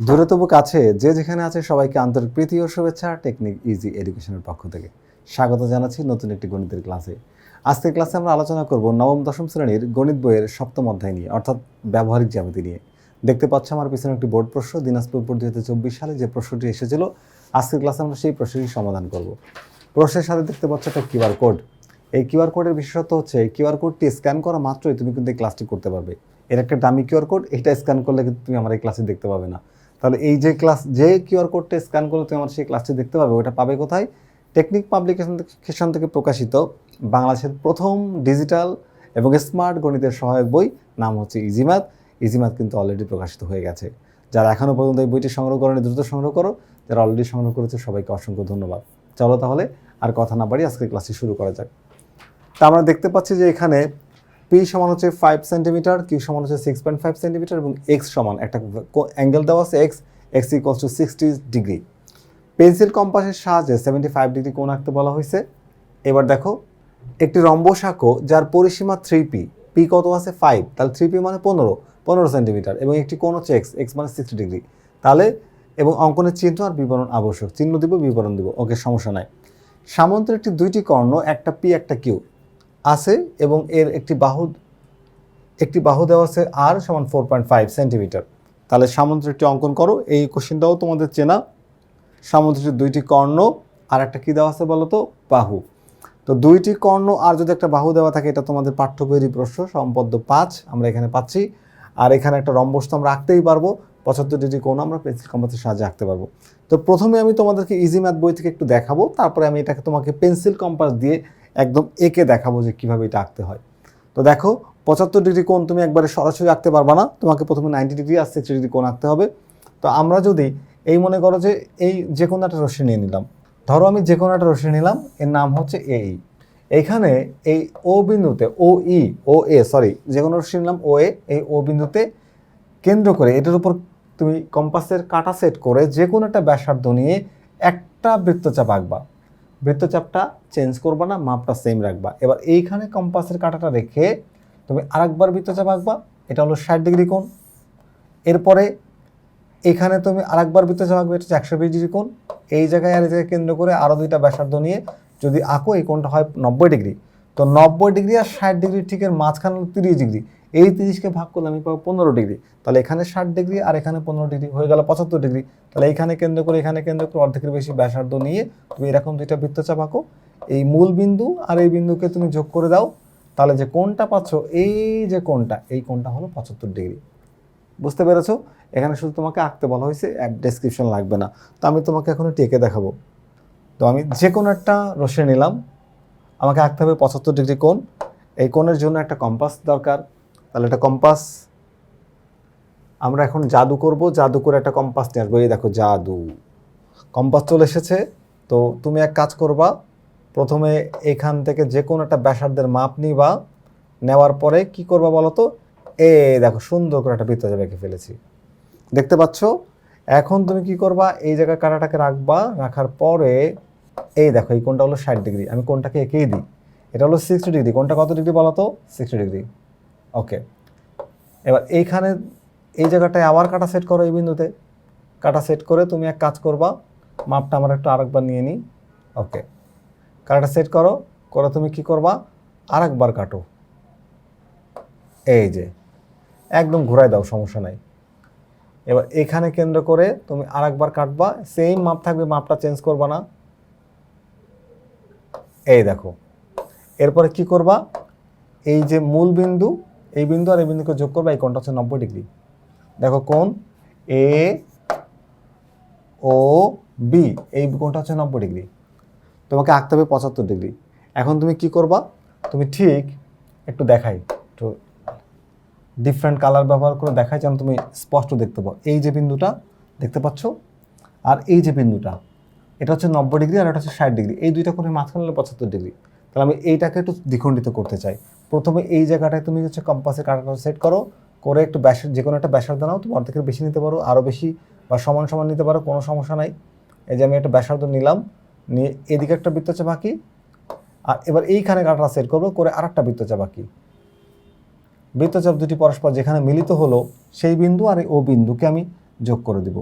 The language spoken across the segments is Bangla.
দূরে তবু কাছে যে যেখানে আছে সবাইকে আন্তরিক প্রীতি ও শুভেচ্ছা টেকনিক ইজি এডুকেশনের পক্ষ থেকে। স্বাগত জানাচ্ছি নতুন একটি গণিতের ক্লাসে। আজকের ক্লাসে আমরা আলোচনা করব নবম, দশম শ্রেণির গণিত বইয়ের সপ্তম অধ্যায় নিয়ে, অর্থাৎ ব্যবহারিক জ্যামিতি নিয়ে। দেখতে পাচ্ছ আমার পিছনে একটি বোর্ড প্রশ্ন, দিনাজপুর দুই হাজার চব্বিশ সালে যে প্রশ্নটি এসেছিল, আজকের ক্লাসে আমরা সেই প্রশ্নটি সমাধান করব। প্রশ্নের সাথে দেখতে পাচ্ছ একটা কিউআর কোড। এই কিউআর কোডের বিশেষত্ব হচ্ছে কিউআর কোডটি স্ক্যান করা মাত্রই তুমি কিন্তু এই ক্লাসটি করতে পারবে। এর একটা দামি কিউআর কোড, এটা স্ক্যান করলে কিন্তু তুমি আমার এই ক্লাসে দেখতে পাবে না। তাহলে এই যে ক্লাস যে কিউআর কোডটা স্ক্যান করলে তুমি আমার সেই ক্লাসটি দেখতে পাবে, ওটা পাবে কোথায়? টেকনিক পাবলিকেশন থেকে প্রকাশিত বাংলাদেশের প্রথম ডিজিটাল এবং স্মার্ট গণিতের সহায়ক বই, নাম হচ্ছে ইজিম্যাথ ইজিম্যাথ কিন্তু অলরেডি প্রকাশিত হয়ে গেছে। যারা এখনও পর্যন্ত এই বইটি সংগ্রহ করেনি, দ্রুত সংগ্রহ করো। যারা অলরেডি সংগ্রহ করেছে, সবাইকে অসংখ্য ধন্যবাদ। চলো তাহলে আর কথা না বাড়ি আজকের ক্লাসটি শুরু করা যাক। তা আমরা দেখতে পাচ্ছি যে এখানে পি সমান হচ্ছে ফাইভ সেন্টিমিটার কিউ সমান হচ্ছে সিক্স পয়েন্ট ফাইভ সেন্টিমিটার এবং এক্স সমান একটা অ্যাঙ্গেল দেওয়া আছে X X equals to sixty degree pencil কম্পাসের সাহায্যে সেভেন্টি ফাইভ ডিগ্রি কোণ আঁকতে বলা হয়েছে। এবার দেখো, একটি রম্বস আঁকো যার পরিসীমা থ্রি পি পি কত আছে ফাইভ তাহলে থ্রি পি মানে পনেরো পনেরো সেন্টিমিটার এবং একটি কোণ হচ্ছে এক্স এক্স মানে সিক্সটি ডিগ্রি তাহলে, এবং অঙ্কনের চিহ্ন আর বিবরণ আবশ্যক, চিহ্ন দিব, বিবরণ দিব, ওকে সমস্যা নাই। সামন্তের একটি দুইটি কর্ণ, একটা পি একটা কিউ আছে এবং এর একটি বাহু একটি বাহু দেওয়া আছে আর সমান ফোর পয়েন্ট ফাইভ সেন্টিমিটার তাহলে সামুদ্রিক একটি অঙ্কন করো। এই কোশ্চেনটাও তোমাদের চেনা। সামুদ্রিক দুইটি কর্ণ, আর একটা কী দেওয়া আছে বলো তো? বাহু। তো দুইটি কর্ণ, আর যদি একটা বাহু দেওয়া থাকে, এটা তোমাদের পাঠ্য বইয়েরই প্রশ্ন, সম্পদ্য পাঁচ, আমরা এখানে পাচ্ছি। আর এখানে একটা রম্বস তো আমরা আঁকতেই পারব। পঁচাত্তর ডিগ্রি কোণ আমরা পেন্সিল কম্পাসের সাহায্যে আঁকতে পারব। তো প্রথমে আমি তোমাদেরকে ইজি ম্যাথ বই থেকে একটু দেখাবো। তারপরে আমি এটাকে তোমাকে পেন্সিল কম্পাস দিয়ে একদম এঁকে দেখাবো যে কীভাবে এটা আঁকতে হয়। তো দেখো, পঁচাত্তর ডিগ্রি কোণ তুমি একবারে সরাসরি আঁকতে পারবা না, তোমাকে প্রথমে নাইনটি ডিগ্রি আর সিক্সটি ডিগ্রি কোণ আঁকতে হবে। তো আমরা যদি এই মনে করো যে এই যে কোনো একটা রশ্মি নিয়ে নিলাম। ধরো আমি যে কোনো একটা রশ্মি নিলাম, এর নাম হচ্ছে এই এইখানে এই ও বিন্দুতে ও ই, ও এ সরি যে কোনো রশ্মি নিলাম, ও এ, এই ও বিন্দুতে কেন্দ্র করে এটার উপর তুমি কম্পাসের কাটা সেট করে যে কোনো একটা ব্যাসার্ধ নিয়ে একটা বৃত্তচাপ আঁকবা। বৃত্তচাপটা চেঞ্জ করবা না, মাপটা সেম রাখবা। এবার এইখানে কম্পাসের কাঁটাটা রেখে তুমি আরেকবার বৃত্তচাপ আঁকবা, এটা হলো ষাট ডিগ্রি কোণ। এরপরে এখানে তুমি আরেকবার বৃত্তচাপ আঁকবে, এটা হচ্ছে একশো বিশ ডিগ্রি কোণ। এই জায়গায় আর এই জায়গায় কেন্দ্র করে আরও দুইটা ব্যাসার্ধ নিয়ে যদি আঁকো, এই কোণটা হয় নব্বই ডিগ্রি। তো নব্বই ডিগ্রি আর ষাট ডিগ্রি ঠিকের মাঝখানে তিরিশ ডিগ্রি। এই তিরিশকে ভাগ করলে আমি পাবো পনেরো ডিগ্রি। তাহলে এখানে ষাট ডিগ্রি আর এখানে পনেরো ডিগ্রি হয়ে গেল পঁচাত্তর ডিগ্রি। তাহলে এইখানে কেন্দ্র করে, এখানে কেন্দ্র করে অর্ধেকের বেশি ব্যাসার্ধ নিয়ে তুমি এরকম দুইটা বৃত্তচাপ আঁকো। এই মূল বিন্দু আর এই বিন্দুকে তুমি যোগ করে দাও। তাহলে যে কোনটা পাচ্ছ, এই যে কোনটা এই কোনটা হলো পঁচাত্তর ডিগ্রি। বুঝতে পেরেছ? এখানে শুধু তোমাকে আঁকতে বলা হয়েছে ডেসক্রিপশন লাগবে না। তো আমি তোমাকে এখন টেকে দেখাবো। তো আমি যে কোনো একটা রশ্মি নিলাম। আমাকে আঁকতে হবে পঁচাত্তর ডিগ্রি কোণ। এই কোণের জন্য একটা কম্পাস দরকার। তাহলে একটা কম্পাস। আমরা এখন জাদু করব জাদু করে একটা কম্পাস নিয়ে আসব। এই দেখো, জাদু। কম্পাস চলে এসেছে। তো তুমি এক কাজ করবা, প্রথমে এখান থেকে যে কোনো একটা ব্যাসার্ধের মাপ নিবা। নেওয়ার পরে কি করবা বলো তো? এ, দেখো, সুন্দর করে একটা বৃত্ত এঁকে ফেলেছি। দেখতে পাচ্ছ? এখন তুমি কি করবা? এই জায়গায় কাটাটাকে রাখবা। রাখার পরে, এই দেখো, এই কোনটা হলো ষাট ডিগ্রি। আমি কোনটাকে এঁকেই দিই। এটা হলো সিক্সটি ডিগ্রি। কোনটা কত ডিগ্রি বলো তো? Sixty degree. ওকে এবার এইখানে এই জায়গাটায় আবার কাটা সেট করো এই বিন্দুতে। কাটা সেট করে তুমি এক কাজ করবা, মাপটা আমার একটু আরেকবার নিয়ে নিই। ওকে কাটা সেট করো, করে তুমি কি করবা? আরেকবার কাটো। এই যে, একদম ঘুরাই দাও, সমস্যা নাই। এবার এখানে কেন্দ্র করে তুমি আরেকবার কাটবা সেম মাপ থাকবে, মাপটা চেঞ্জ করবা না। এই দেখো। এরপরে কি করবা? এই যে মূল বিন্দু এই বিন্দু আর এই বিন্দুকে যোগ করবা, এই কোণটা হচ্ছে নব্বই ডিগ্রি। দেখো কোণ এ ও বি এই কোণটা হচ্ছে নব্বই ডিগ্রি। তোমাকে আঁকতে হবে পঁচাত্তর ডিগ্রি। এখন তুমি কি করবা? তুমি ঠিক একটু দেখাই, একটু ডিফারেন্ট কালার ব্যবহার করে দেখাই যেন তুমি স্পষ্ট দেখতে পাও। এই যে বিন্দুটা, দেখতে পাচ্ছ? আর এই যে বিন্দুটা, এটা হচ্ছে নব্বই ডিগ্রি আর এটা হচ্ছে ষাট ডিগ্রি। এই দুইটা করে মাঝখানে পঁচাত্তর ডিগ্রি। তাহলে আমি এইটাকে একটু দ্বিখণ্ডিত করতে চাই। প্রথমে এই জায়গাটায় তুমি হচ্ছে কম্পাসের কাটাটা সেট করো, করে একটু ব্যাস যে কোনো একটা ব্যাসার্ধ নাও, তুমি অর্ধেকের বেশি নিতে পারো আরও বেশি বা সমান সমান নিতে পারো, কোনো সমস্যা নাই। এই যে আমি একটা ব্যাসার্ধ নিলাম, নিয়ে এদিকে একটা বৃত্ত বৃত্তচাপ আঁকি আর এবার এইখানে কাটাটা সেট করব, করে আর একটা বৃত্তচাপ আঁকি বৃত্তচাপ দুটি পরস্পর যেখানে মিলিত হলো, সেই বিন্দু আর এই ও বিন্দুকে আমি যোগ করে দিব।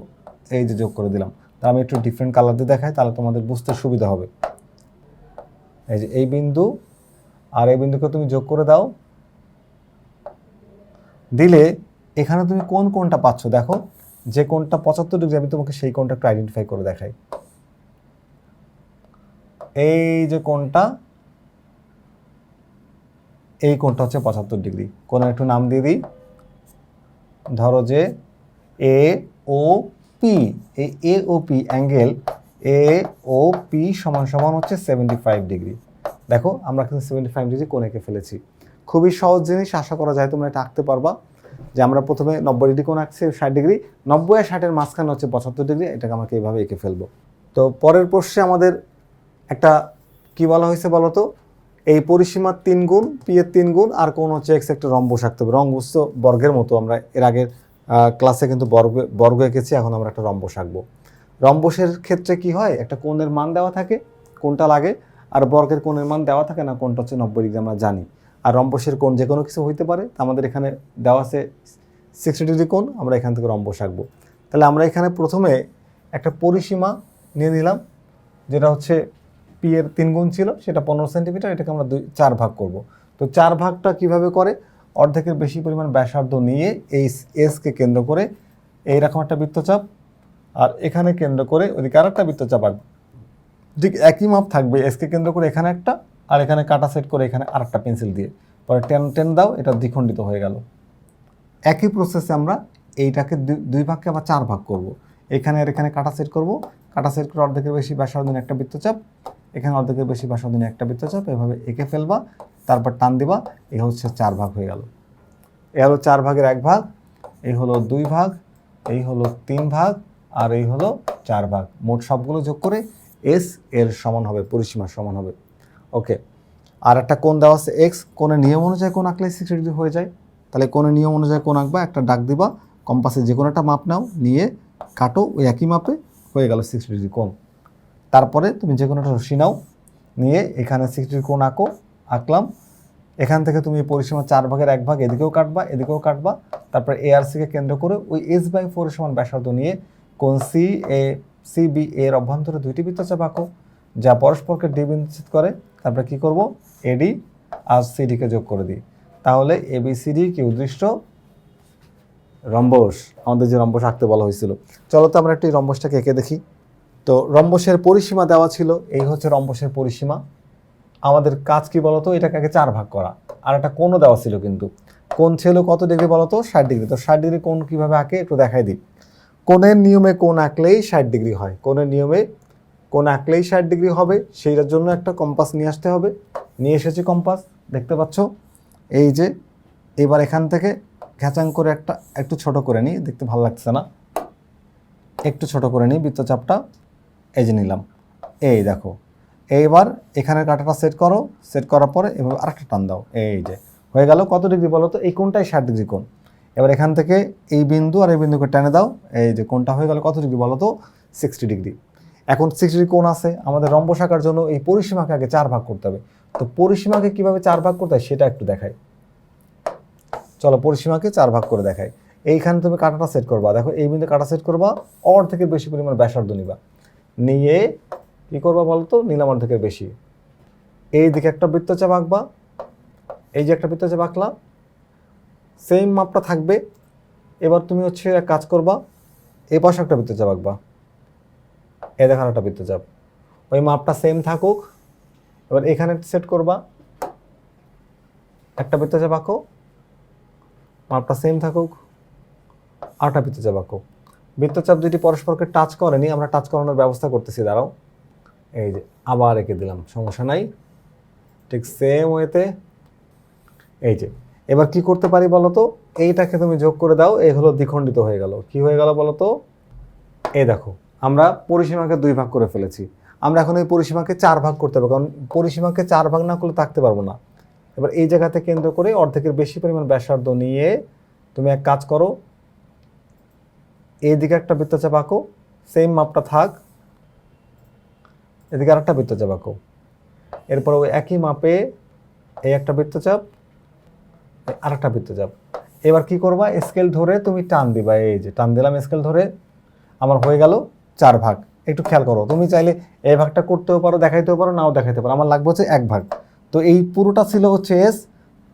এই যে যোগ করে দিলাম। তা আমি একটু ডিফারেন্ট কালার দিয়ে দেখাই, তাহলে তোমাদের বুঝতে সুবিধা হবে। এই যে এই বিন্দু আর এই বিন্দুকে তুমি যোগ করে দাও। দিলে এখানে তুমি কোন কোনটা পাচ্ছ? দেখো, যে কোনটা পঁচাত্তর ডিগ্রি, আমি তোমাকে সেই কোনটা একটু আইডেন্টিফাই করে দেখাই। এই যে কোনটা এই কোনটা হচ্ছে পঁচাত্তর ডিগ্রি। কোনের একটু নাম দিয়ে দিই। ধরো যে এ ও পি এই A O P angle A O P সমান সমান হচ্ছে সেভেন্টি ফাইভ ডিগ্রি দেখো, আমরা কিন্তু সেভেন্টি ফাইভ ডিগ্রি কোণেকে ফেলেছি। খুবই সহজ জিনিস, আশা করা যায় তোমরা এটা আঁকতে পারবা যে আমরা প্রথমে নব্বই ডিগ্রি কোণ আঁকছি, ষাট ডিগ্রি নব্বই আর ষাটের মাঝখানে হচ্ছে পঁচাত্তর ডিগ্রি এটাকে আমাকে এইভাবে এঁকে ফেলব। তো পরের প্রশ্নে আমাদের একটা কি বলা হয়েছে বলো তো এই পরিসীমার তিন গুণ পি এর তিন গুণ, আর কোন হচ্ছে এক্স একটা রম্বস আঁকতে হবে। রম্বস তো বর্গের মতো আমরা এর আগের ক্লাসে কিন্তু বর্গ বর্গ এঁকেছি, এখন আমরা একটা রম্বস আঁকবো রম্বসের ক্ষেত্রে কি হয়? একটা কোণের মান দেওয়া থাকে কোনটা লাগে, আর বর্গের কোণের মান দেওয়া থাকে না কোনটা হচ্ছে নব্বই ডিগ্রি আমরা জানি। আর রম্বসের কোণ যে কোনো কিছু হইতে পারে আমাদের এখানে দেওয়া আছে সিক্সটি ডিগ্রি কোণ, আমরা এখান থেকে রম্বস আঁকবো। তাহলে আমরা এখানে প্রথমে একটা পরিসীমা নিয়ে নিলাম, যেটা হচ্ছে পি এর তিন গুণ ছিল, সেটা পনেরো সেন্টিমিটার, এটাকে আমরা দুই, চার ভাগ করব। তো চার ভাগটা কীভাবে করে? অর্ধেকের বেশি পরিমাণ ব্যাসার্ধ নিয়ে এই এসকে কেন্দ্র করে, এইরকম একটা বৃত্তচাপ আর এখানে কেন্দ্র করে ওদিকে আর একটা বৃত্তচাপ আঁকবো। ঠিক একই মাপ থাকবে এসকে কেন্দ্র করে এখানে একটা, আর এখানে কাটা সেট করে এখানে আর একটা পেন্সিল দিয়ে। পরে টেন টেন দাও, এটা দ্বিখণ্ডিত হয়ে গেল। একই প্রসেসে আমরা এইটাকে দুই- ভাগকে আবার চার ভাগ করব। এখানে আর এখানে কাটা সেট করব। কাটা সেট করে অর্ধেকের বেশি ব্যাসার্ধ নিয়ে একটা বৃত্তচাপ এখানে অর্ধেকের বেশি ব্যাসার্ধ নিয়ে একটা বৃত্তচাপ এভাবে এঁকে ফেলবা, তারপর টান দিবা, এ হচ্ছে চার ভাগ হয়ে গেল। এ হলো চার ভাগের এক ভাগ এই হলো দুই ভাগ, এই হলো তিন ভাগ আর এই হলো চার ভাগ। মোট সবগুলো যোগ করে এস এর সমান হবে, পরিসীমার সমান হবে। ওকে আর একটা কোণ দেওয়া আছে এক্স কোণের নিয়ম অনুযায়ী কোন আঁকলে সিক্সটি ডিগ্রি হয়ে যায়। তাহলে কোণের নিয়ম অনুযায়ী কোন আঁকবা, একটা ডাক দিবা কম্পাসে যে কোনো একটা মাপ নাও, নিয়ে কাটো, ওই একই মাপে হয়ে গেল সিক্সটি ডিগ্রি কোণ। তারপরে তুমি যে কোনো একটা রশি নাও, নিয়ে এখানে সিক্সটি ডিগ্রি কোণ আঁকো, আঁকলাম। এখান থেকে তুমি পরিসীমা চার ভাগের এক ভাগ এদিকেও কাটবা এদিকেও কাটবা। তারপর এআরসিকে কেন্দ্র করে ওই এস বাই ফোর সমান ব্যাসার্ধ নিয়ে কোন সি এ সি বি এর অভ্যন্তরে দুইটি বৃত্তচাপ আঁকো, যা পরস্পরকে ডি করে। তারপরে কি করব? এডি আর সিডিকে যোগ করে দিই। তাহলে এ বি সি ডি কি উদ্দিষ্ট? রম্বস। আমাদের যে রম্বস আঁকতে বলা হয়েছিল। চলো তো আমরা একটি রম্বসটাকে এঁকে দেখি। তো রম্বসের পরিসীমা দেওয়া ছিল। এই হচ্ছে রম্বসের পরিসীমা। আমাদের কাজ কি বলতো? এটাকে আগে চার ভাগ করা। আর একটা কোণও দেওয়া ছিল কিন্তু। কোন ছিল কত ডিগ্রি বলতো? ষাট ডিগ্রি। তো ষাট ডিগ্রি কোণ কীভাবে আঁকে? একটু দেখাই দিই। কোণের নিয়মে কোণ আঁকলেই ষাট ডিগ্রি হয়। কোণের নিয়মে কোণ আঁকলেই ষাট ডিগ্রি হবে, সেইটার জন্য একটা কম্পাস নিয়ে আসতে হবে। নিয়ে এসেছি কম্পাস, দেখতে পাচ্ছ? এই যে, এবার এখান থেকে ঘ্যাচাং করে একটা, একটু ছোট করে নিই, দেখতে ভালো লাগছে না। একটু ছোট করে নিই, বৃত্তচাপটা, এই যে নিলাম। এই দেখো, এইবার এখানে কাঁটাটা সেট করো, সেট করার পরে এভাবে আরেকটা টান দাও। এই যে, হয়ে গেল কত ডিগ্রি বলো তো? এই কোনটাই ষাট ডিগ্রি কোণ। এবার এখান থেকে এই বিন্দু আর এই বিন্দুকে টেনে দাও। এই যে কোনটা হয়ে গেল কত ডিগ্রি বলো তো সিক্সটি ডিগ্রি। এখন সিক্সটি ডিগ্রি কোণ আছে, আমাদের রম্বস আঁকার জন্য এই পরিসীমাকে আগে চার ভাগ করতে হবে। তো পরিসীমাকে কীভাবে চার ভাগ করতে হয় সেটা একটু দেখাই। চলো পরিসীমাকে চার ভাগ করে দেখাই। এইখানে তুমি কাটাটা সেট করবা। দেখো এই বিন্দু কাটা সেট করবা, অর্ধেকের বেশি পরিমাণ ব্যাসার্ধ নিবা। নিয়ে কি করবা বলো তো নিলাম অর্ধেকের বেশি। এই দিকে একটা বৃত্তচাপ আঁকবা। এই যে একটা বৃত্তচাপ আঁকলা সেম মাপটা থাকবে। এবার তুমি হচ্ছে এক কাজ করবা, এ পাশে একটা বৃত্তচাপ আঁকবা। এ দেখার একটা বৃত্তচাপ ওই মাপটা সেম থাকুক। এবার এখানে সেট করবা। একটা বৃত্তচাপ আঁকো। মাপটা সেম থাকুক। আটা বৃত্তচাপ আঁকো। বৃত্তচাপ দুটি পরস্পরকে টাচ করেনি, আমরা টাচ করানোর ব্যবস্থা করতেছি, দাঁড়াও। এই যে, আবার এঁকে দিলাম, সমস্যা নাই। ঠিক সেম ওয়েতে এই যে এবার কি করতে পারি বলো তো এইটাকে তুমি যোগ করে দাও, এই হলো দ্বিখণ্ডিত হয়ে গেল। কি হয়ে গেল বলো তো এই দেখো, আমরা পরিসীমাকে দুই ভাগ করে ফেলেছি। আমরা এখন এই পরিসীমাকে চার ভাগ করতে হবে, কারণ পরিসীমাকে চার ভাগ না করলে থাকতে পারব না। এবার এই জায়গাতে কেন্দ্র করে অর্ধেকের বেশি পরিমাণ ব্যাসার্ধ নিয়ে তুমি এক কাজ করো, এইদিকে একটা বৃত্তচাপ আঁকো সেম মাপটা থাক, এদিকে আরেকটা বৃত্তচাপ আঁকো। এরপর ওই একই মাপে এই একটা বৃত্তচাপ আর একটা বৃত্তচাপ এবার কি করবা? স্কেল ধরে তুমি টান দিবা। এই যে টান দিলাম স্কেল ধরে, আমার হয়ে গেল চার ভাগ। একটু খেয়াল করো, তুমি চাইলে এই ভাগটা করতেও পারো, দেখাইতেও পারো, নাও দেখাইতে পারো। আমার লাগবে হচ্ছে এক ভাগ। তো এই পুরোটা ছিল হচ্ছে এস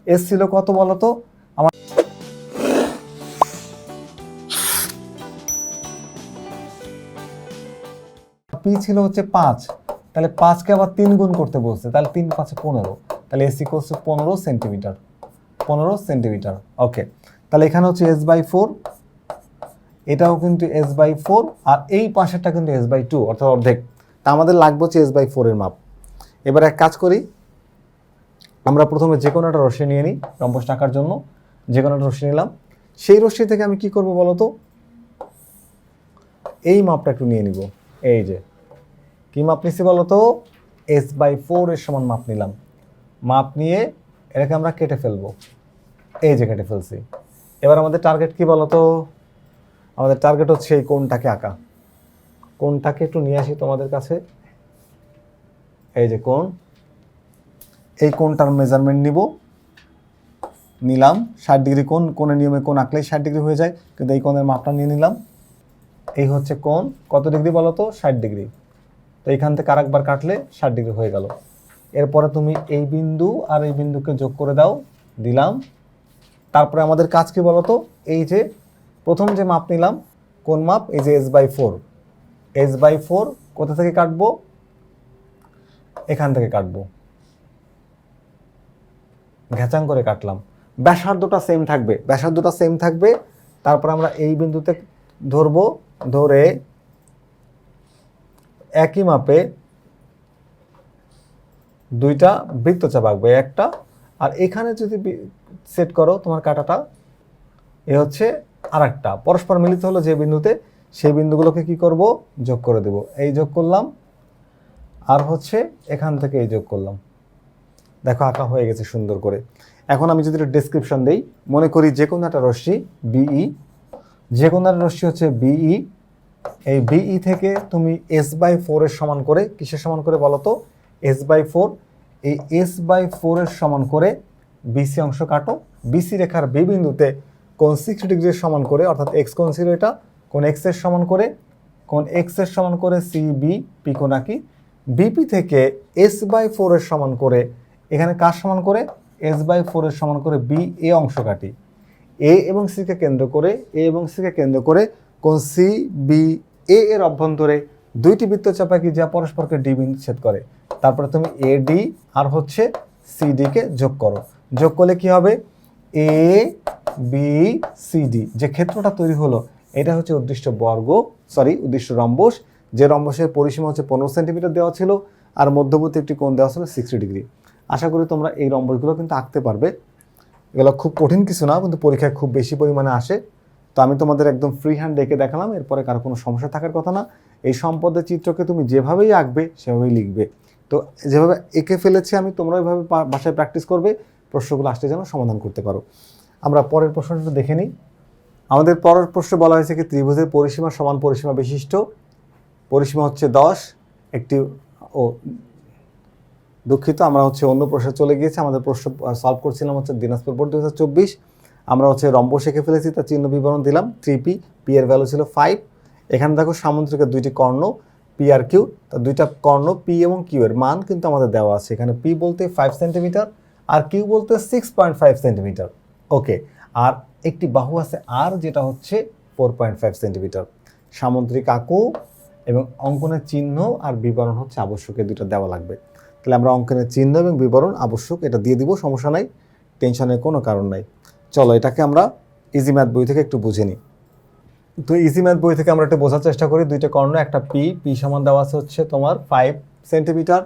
এস ছিল কত বলো তো আমার পি ছিল হচ্ছে পাঁচ। তাহলে পাঁচকে আবার তিন গুণ করতে বলছে। তাহলে তিন পাঁচে পনেরো। তাহলে এসি করছে পনেরো সেন্টিমিটার পনেরো সেন্টিমিটার। ওকে তাহলে এখানে হচ্ছে এস বাই ফোর এটাও কিন্তু এস বাই ফোর আর এই পাশেরটা কিন্তু এস বাই টু অর্থাৎ অর্ধেক। তা আমাদের লাগবে হচ্ছে এস বাই ফোরের মাপ। এবার এক কাজ করি, আমরা প্রথমে যে কোনো একটা রশ্মি নিয়ে নিই রম্বস টাকার জন্য। যে কোনো একটা রশ্মি নিলাম। সেই রশ্মি থেকে আমি কি করব বলো তো এই মাপটা একটু নিয়ে নিব। এই যে, কি মাপ নিছি বলো তো এস বাই ফোর এর সমান মাপ নিলাম। মাপ নিয়ে এটাকে আমরা কেটে ফেলব। এই যে কেটে ফেলছি। এবার আমাদের টার্গেট কি বলো তো আমাদের টার্গেট হচ্ছে এই কোনটাকে আঁকা। কোনটাকে একটু নিয়ে আসি তোমাদের কাছে। এই যে কোন এই কোনটার মেজারমেন্ট নিব। নিলাম, ষাট ডিগ্রি কোন কোণের নিয়মে কোন আঁকলেই ষাট ডিগ্রি হয়ে যায়, কিন্তু এই কোণের মাপটা নিয়ে নিলাম। এই হচ্ছে কোন কত ডিগ্রি বলো তো ষাট ডিগ্রি। তো এইখান থেকে আরেকবার কাটলে ষাট ডিগ্রি হয়ে গেল। এরপরে তুমি এই বিন্দু আর এই বিন্দুকে যোগ করে দাও। দিলাম। তারপরে আমাদের কাজ কি বলো তো এই যে প্রথম যে মাপ নিলাম, কোন মাপ? এই যে S by four S by four কোথা থেকে কাটবো? এখান থেকে কাটবো। ঘেচাং করে কাটলাম। ব্যাসার্ধটা সেম থাকবে। ব্যাসার্ধটা সেম থাকবে। তারপর আমরা এই বিন্দুতে ধরবো, ধরে একই মাপে দুইটা বৃত্তচাপ আঁকবে, একটা। আর এখানে যদি সেট করো তোমার কাটাটা। এ হচ্ছে আর একটা পরস্পর মিলিত হলো যে বিন্দুতে, সেই বিন্দুগুলোকে কি করব? যোগ করে দেব। এই যোগ করলাম। আর হচ্ছে এখান থেকে এই যোগ করলাম। দেখো আঁকা হয়ে গেছে সুন্দর করে। এখন আমি যদি একটা ডেসক্রিপশন দেই, মনে করি যে কোনো একটা রশ্মি, বিই, যে কোনো একটা রশ্মি হচ্ছে বিই। এই বিই থেকে তুমি এস বাই ফোরের সমান করে, কিসের সমান করে বলো তো? S by four. এই এস বাই ফোরের সমান করে বিসি অংশ কাটো। বিসি রেখার বি বিন্দুতে কোন সিক্স ডিগ্রির সমান করে, অর্থাৎ এক্স কোন ছিল এটা কোন এক্সের সমান করে কোন এক্সের সমান করে সি বি পি কোন আঁকি বিপি থেকে এস বাই ফোরের সমান করে, এখানে কার সমান করে? এস বাই ফোরের সমান করে বি এ অংশ কাটি। এ এবং সিকে কেন্দ্র করে এ এবং সিকে কেন্দ্র করে কোন সি বি এ এর অভ্যন্তরে দুইটি বৃত্তচাপ আঁকি যা পরস্পরকে ডি বিন্দু ছেদ করে। তারপরে তুমি এ ডি আর হচ্ছে সি কে যোগ করো। যোগ করলে কি হবে? এ বি সি ডি যে ক্ষেত্রটা তৈরি হলো, এটা হচ্ছে উদ্দিষ্ট বর্গ সরি উদ্দিষ্ট রম্বস। যে রম্বসের পরিসীমা হচ্ছে পনেরো সেন্টিমিটার দেওয়া ছিল, আর মধ্যবর্তী একটি কোণ দেওয়া ছিল সিক্সটি ডিগ্রি আশা করি তোমরা এই রম্বসগুলো কিন্তু আঁকতে পারবে। এগুলো খুব কঠিন কিছু না, কিন্তু পরীক্ষায় খুব বেশি পরিমাণে আসে। তো আমি তোমাদের একদম ফ্রি হ্যান্ড এঁকে দেখালাম, এরপরে কারও কোনো সমস্যা থাকার কথা না। এই সম্পদের চিত্রকে তুমি যেভাবেই আঁকবে, সেভাবেই লিখবে। তো যেভাবে এঁকে ফেলেছি আমি তোমরা ওইভাবে বাসায় প্র্যাকটিস করবে। প্রশ্নগুলো আসতে যেন সমাধান করতে পারো। আমরা পরের প্রশ্নটা দেখে নিই। আমাদের পরের প্রশ্ন বলা হয়েছে কি, ত্রিভুজের পরিসীমা সমান পরিসীমা বিশিষ্ট। পরিসীমা হচ্ছে দশ, একটি ও দুঃখিত, আমরা হচ্ছে অন্য প্রশ্নে চলে গিয়েছি। আমাদের প্রশ্ন সলভ করছিলাম হচ্ছে দিনাজপুর বোর্ড দু হাজার চব্বিশ। আমরা হচ্ছে রম্ব শিখে ফেলেছি, তার চিহ্ন বিবরণ দিলাম। থ্রি পি পি এর ভ্যালু ছিল ফাইভ এখানে দেখো সামুদ্রিকের দুইটি কর্ণ পি আর কিউ তার দুইটা কর্ণ পি এবং কিউ এর মান কিন্তু আমাদের দেওয়া আছে। এখানে পি বলতে ফাইভ সেন্টিমিটার আর কিউ বলতে six point five centimetre okay আর একটি বাহু আছে আর যেটা হচ্ছে ফোর পয়েন্ট ফাইভ সেন্টিমিটার সামুদ্রিক আকু এবং অঙ্কনের চিহ্ন আর বিবরণ হচ্ছে আবশ্যক দুটো দেওয়া লাগবে। তাহলে আমরা অঙ্কনের চিহ্ন এবং বিবরণ আবশ্যক, এটা দিয়ে দিব, সমস্যা নাই, টেনশনের কোনো কারণ নাই। চলো, এটাকে আমরা ইজি ম্যাথ বই থেকে একটু বুঝে নিই। তো ইজি ম্যাথ বই থেকে আমরা একটু বোঝার চেষ্টা করি, দুইটা কর্ণ, একটা পি পি সমান দেওয়া আছে হচ্ছে তোমার ফাইভ সেন্টিমিটার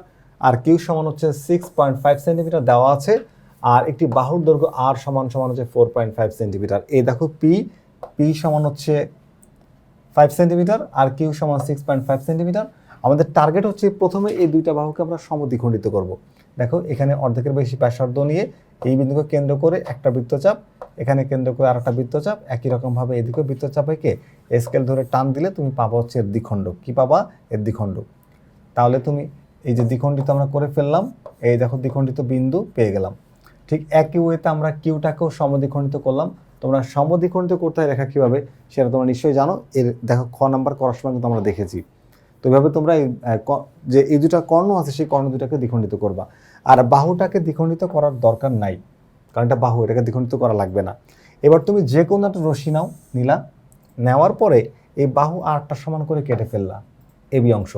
আর কিউ সমান হচ্ছে সিক্স পয়েন্ট ফাইভ সেন্টিমিটার দেওয়া আছে, আর একটি বাহুর দৈর্ঘ্য আর সমান সমান হচ্ছে ফোর পয়েন্ট ফাইভ সেন্টিমিটার এই দেখো পি পি সমান হচ্ছে ফাইভ সেন্টিমিটার আর কিউ সমান সিক্স পয়েন্ট ফাইভ সেন্টিমিটার আমাদের টার্গেট হচ্ছে প্রথমে এই দুইটা বাহুকে আমরা সমদ্বিখণ্ডিত করব। দেখো, এখানে অর্ধেকের বেশি ব্যাসার্ধ নিয়ে এই বিন্দুকে কেন্দ্র করে একটা বৃত্তচাপ, এখানে কেন্দ্র করে আরেকটা বৃত্তচাপ, একই রকমভাবে এদিকে বৃত্তচাপ এঁকে স্কেল ধরে টান দিলে তুমি পাবা হচ্ছে এর দ্বিখণ্ড। কী পাবা? এর দ্বিখণ্ড। তাহলে তুমি এই যে দ্বিখণ্ডিত আমরা করে ফেললাম এই দেখো দ্বিখণ্ডিত বিন্দু পেয়ে গেলাম। ঠিক একই ওয়েতে আমরা কিউটাকেও সমদ্বিখণ্ডিত করলাম। তোমরা সমদ্বিখণ্ডিত করতে হয় রেখা কীভাবে সেটা তোমরা নিশ্চয়ই জানো। এর দেখো খ নাম্বার করার সময় কিন্তু আমরা দেখেছি। তো এভাবে তোমরা এই, যে এই দুটা কর্ণ আছে সেই কর্ণ দুটাকে দ্বিখণ্ডিত করবা। আর বাহুটাকে দ্বিখণ্ডিত করার দরকার নাই কারণ এটা বাহু এটাকে দ্বিখণ্ডিত করা লাগবে না। এবার তুমি যে কোনো একটা রশি নাও নিলা। নেওয়ার পরে এই বাহু আটটা সমান করে কেটে ফেললা এবি অংশ।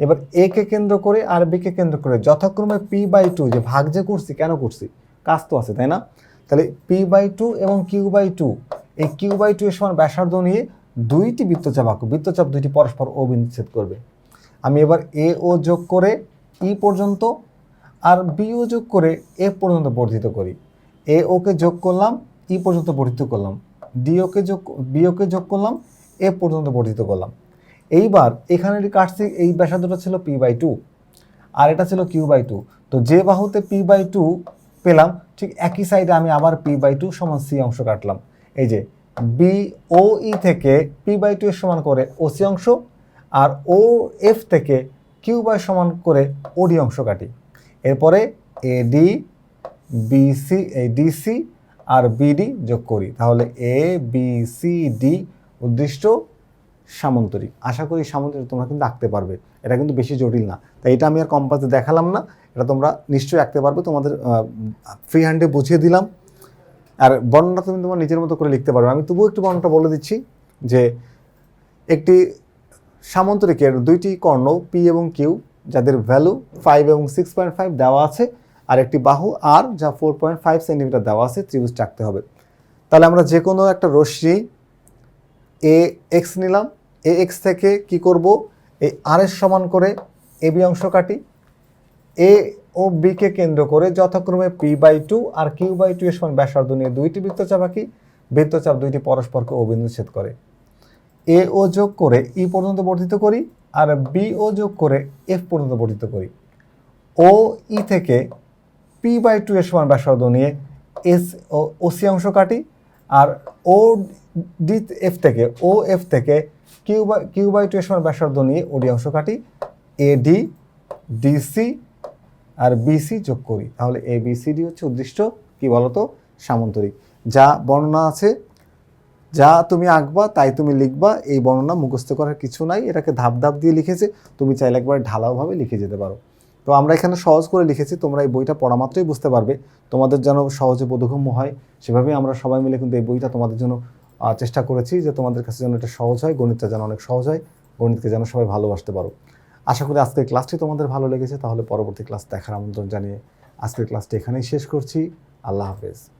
এবার এ কে কেন্দ্র করে আর বি কে কেন্দ্র করে যথাক্রমে পি বাই টু যে ভাগ যে করছি, কেন করছি? কাজ তো আছে, তাই না? তাহলে পি বাই টু এবং কিউ বাই টু এই কিউ বাই টু এর সমান ব্যাসার্ধ নিয়ে দুইটি বৃত্তচাপ আঁকো। বৃত্তচাপ দুইটি পরস্পর ও বিচ্ছেদ করবে। আমি এবার এ ও যোগ করে ই পর্যন্ত আর বি ও যোগ করে এ পর্যন্ত বর্ধিত করি। এ ওকে যোগ করলাম ই পর্যন্ত বর্ধিত করলাম। ডি ওকে যোগ বি ওকে যোগ করলাম এ পর্যন্ত বর্ধিত করলাম। এইবার এখানে কাটছি এই ব্যাসার্ধটা ছিল পি বাই টু, আর এটা ছিল কিউ বাই টু। তো যে বাহুতে পি বাই টু পেলাম, ঠিক একই সাইডে আমি আবার পি বাই টু সমান সি অংশ কাটলাম। এই যে বি ও ই থেকে পি বাই টু এর সমান করে ও সি অংশ, আর ও এফ থেকে কিউ বাই সমান করে ওডি অংশ কাটি। এরপরে এ ডি বিসি এই ডিসি আর বিডি যোগ করি। তাহলে এ, বি, সি, ডি উদ্দিষ্ট সামন্তরিক। আশা করি সামন্তরিক তোমরা কিন্তু আঁকতে পারবে। এটা কিন্তু বেশি জটিল না। তাই এটা আমি আর কম্পাসে দেখালাম না। এটা তোমরা নিশ্চয়ই আঁকতে পারবে। তোমাদের ফ্রি হ্যান্ডে বুঝিয়ে দিলাম। আর বর্ণনা তুমি তোমার নিজের মতো করে লিখতে পারবে। আমি তবুও একটু বর্ণনাটা বলে দিচ্ছি যে একটি সামন্তরিকের দুইটি কর্ণ পি এবং কিউ যাদের ভ্যালু ফাইভ এবং সিক্স পয়েন্ট ফাইভ দেওয়া আছে, আর একটি বাহু আর যা ফোর পয়েন্ট ফাইভ সেন্টিমিটার দেওয়া আছে, ত্রিভুজটা আঁকতে হবে। তাহলে আমরা যে কোনো একটা রশ্মি এ এক্স নিলাম। এ এক্স থেকে কি করব? এই আর এর সমান করে এ বি অংশ কাটি। এ ও বি কে কেন্দ্র করে যথাক্রমে পি বাই টু আর কিউ বাই টু এর সমান ব্যাসার্ধ নিয়ে দুইটি বৃত্তচাপ আঁকি। বৃত্তচাপ দুইটি পরস্পরকে ছেদ করে। এ ও যোগ করে ই পর্যন্ত বর্ধিত করি আর বি ও যোগ করে এফ পর্যন্ত বর্ধিত করি। ও ই থেকে পি বাই টু এর সমান ব্যাসার্ধ নিয়ে এস ও সি অংশ কাটি আর ও ডি এফ থেকে ও এফ থেকে কিউ বাই কিউ বাই ব্যাসার্ধ নিয়ে ওডি অংশ কাটি এ ডি, ডিসি আর বিসি যোগ করি। তাহলে এ, বি, সি, ডি হচ্ছে উদ্দিষ্ট, কি বলতো? সামন্তরিক। যা বর্ণনা আছে, যা তুমি আঁকবা, তাই তুমি লিখবা, এই বর্ণনা মুখস্থ করার কিছু নাই, এটাকে ধাপ ধাপ দিয়ে লিখেছে, তুমি চাইলে একবার ঢালাওভাবে লিখে যেতে পারো। তো আমরা এখানে সহজ করে লিখেছি, তোমরা এই বইটা পড়া মাত্রই বুঝতে পারবে। তোমাদের যেন সহজে বোধগম্য হয়, সেভাবেই আমরা সবাই মিলে কিন্তু এই বইটা তোমাদের জন্য চেষ্টা করেছি যে তোমাদের কাছে যেন এটা সহজ হয়, গণিতটা যেন অনেক সহজ হয়, গণিতকে যেন সবাই ভালোবাসতে পারো। আশা করি আজকের ক্লাসটি তোমাদের ভালো লেগেছে, তাহলে পরবর্তী ক্লাস দেখার আমন্ত্রণ জানিয়ে আজকের ক্লাসটি এখানেই শেষ করছি। আল্লাহ হাফেজ।